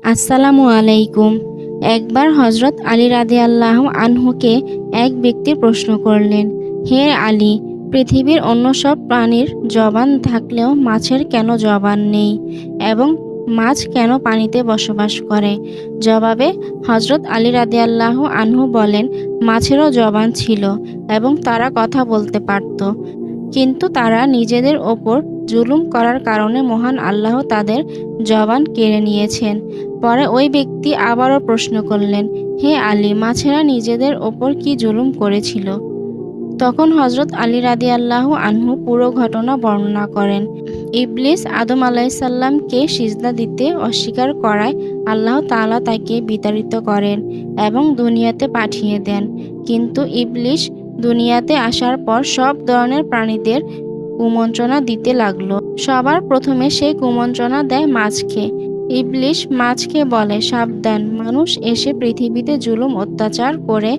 আসসালামু আলাইকুম। একবার হজরত আলী রাদি আল্লাহ আনহুকে এক ব্যক্তি প্রশ্ন করলেন, হে আলী, পৃথিবীর অন্য সব প্রাণীর জবান থাকলেও মাছের কেন জবান নেই? এবং মাছ কেন পানিতে বসবাস করে? জবাবে হজরত আলী রাদি আল্লাহ আনহু বলেন, মাছেরও জবান ছিল এবং তারা কথা বলতে পারত। কিন্তু তারা নিজেদের ওপর জুলুম করার কারণে মহান আল্লাহ তাদের জবান কেড়ে নিয়েছেন। পরে ওই ব্যক্তি আবারও প্রশ্ন করলেন, হে আলী, মাছেরা নিজেদের ওপর কি জুলুম করেছিল? তখন হজরত আলী রাদি আল্লাহ আনহু পুরো ঘটনা বর্ণনা করেন। ইবলিস আদম আলাইসাল্লামকে সিজদা দিতে অস্বীকার করায় আল্লাহ তাআলা তাকে বিতাড়িত করেন এবং দুনিয়াতে পাঠিয়ে দেন। কিন্তু ইবলিশ দুনিয়াতে আসার পর সব ধরনের প্রাণীদের কুমন্ত্রণা দিতে লাগল। সবার প্রথমে সে কুমন্ত্রণা দেয় মাছকে। ইবলিশ মাছকে বলে, সাবধান, মানুষ এসে পৃথিবীতে জুলুম, অত্যাচার করে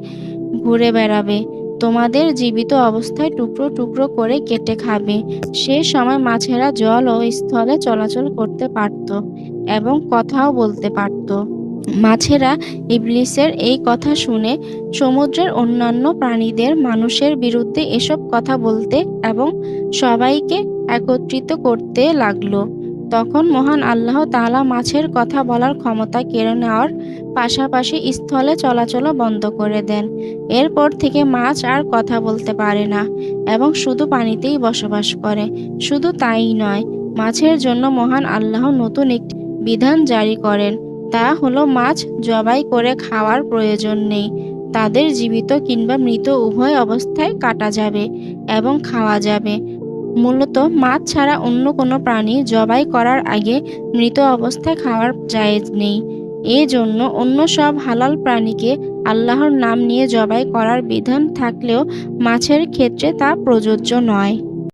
ঘুরে বেড়াবে। তোমাদের জীবিত অবস্থায় টুকরো টুকরো করে কেটে খাবে। সে সময় মাছেরা জল ও স্থলে চলাচল করতে পারত এবং কথাও বলতে পারত। মাছেরা ইবলিসের এই কথা শুনে সমুদ্রের অন্যান্য প্রাণীদের মানুষের বিরুদ্ধে এসব কথা বলতে এবং সবাইকে একত্রিত করতে লাগল। তখন মহান আল্লাহ তাআলা মাছের কথা বলার ক্ষমতা কেড়ে নেওয়ার পাশাপাশি স্থলে চলাচলও বন্ধ করে দেন। এরপর থেকে মাছ আর কথা বলতে পারে না এবং শুধু পানিতেই বসবাস করে। শুধু তাই নয়, মাছের জন্য মহান আল্লাহ নতুন একটি বিধান জারি করেন। তা হলো মাছ জবাই করে খাওয়ার প্রয়োজন নেই। তাদের জীবিত কিংবা মৃত উভয় অবস্থায় কাটা যাবে এবং খাওয়া যাবে। মূলত মাছ ছাড়া অন্য কোনো প্রাণী জবাই করার আগে মৃত অবস্থায় খাওয়ার জায়েজ নেই। এই জন্য অন্য সব হালাল প্রাণীকে আল্লাহর নাম নিয়ে জবাই করার বিধান থাকলেও মাছের ক্ষেত্রে তা প্রযোজ্য নয়।